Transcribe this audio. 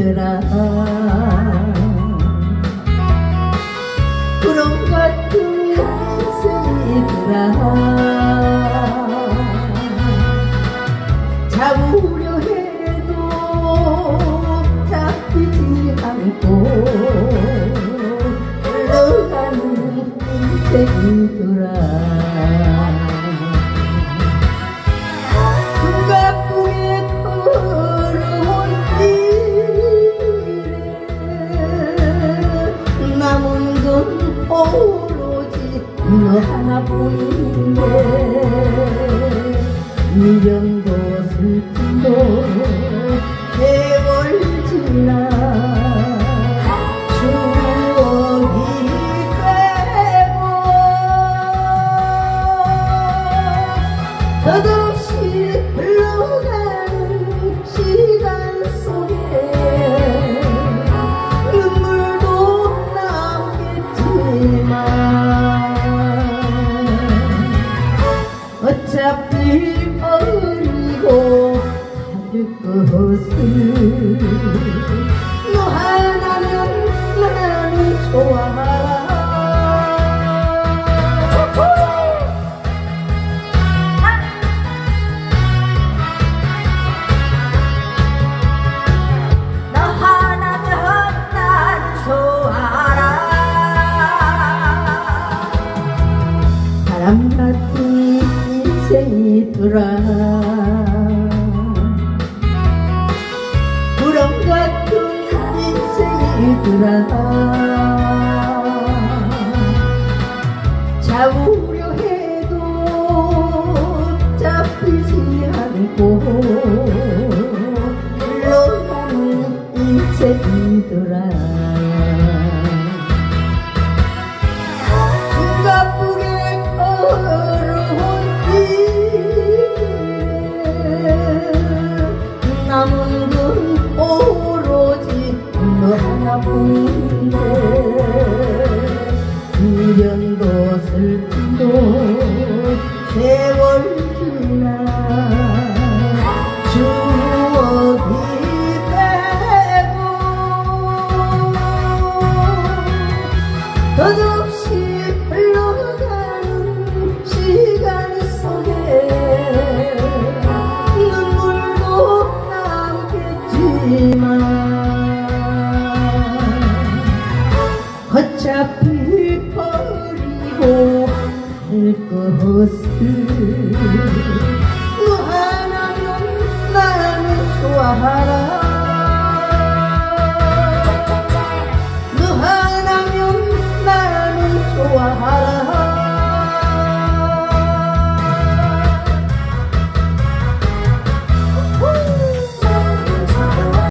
인생이더라 그런 같은 인생이더라. 잡으려 해도 잡히지 않고 흘러가는 인생이더라 오로지. 너 하나뿐인데 미련도 슬픔도 세월 지나 추억이 되고 끝없이 어차피 버리고 가질 것을 너 하나면 나는 좋아하라 인생이더라. 구름 같은 인생이더라 잡으려 해도 잡히지 않고 흘러가는 인생이더라 슬픔도 세월 지나 추억이 되고 끝없이 흘러가는 시간 속에 눈물도 남겠지만 어차피 것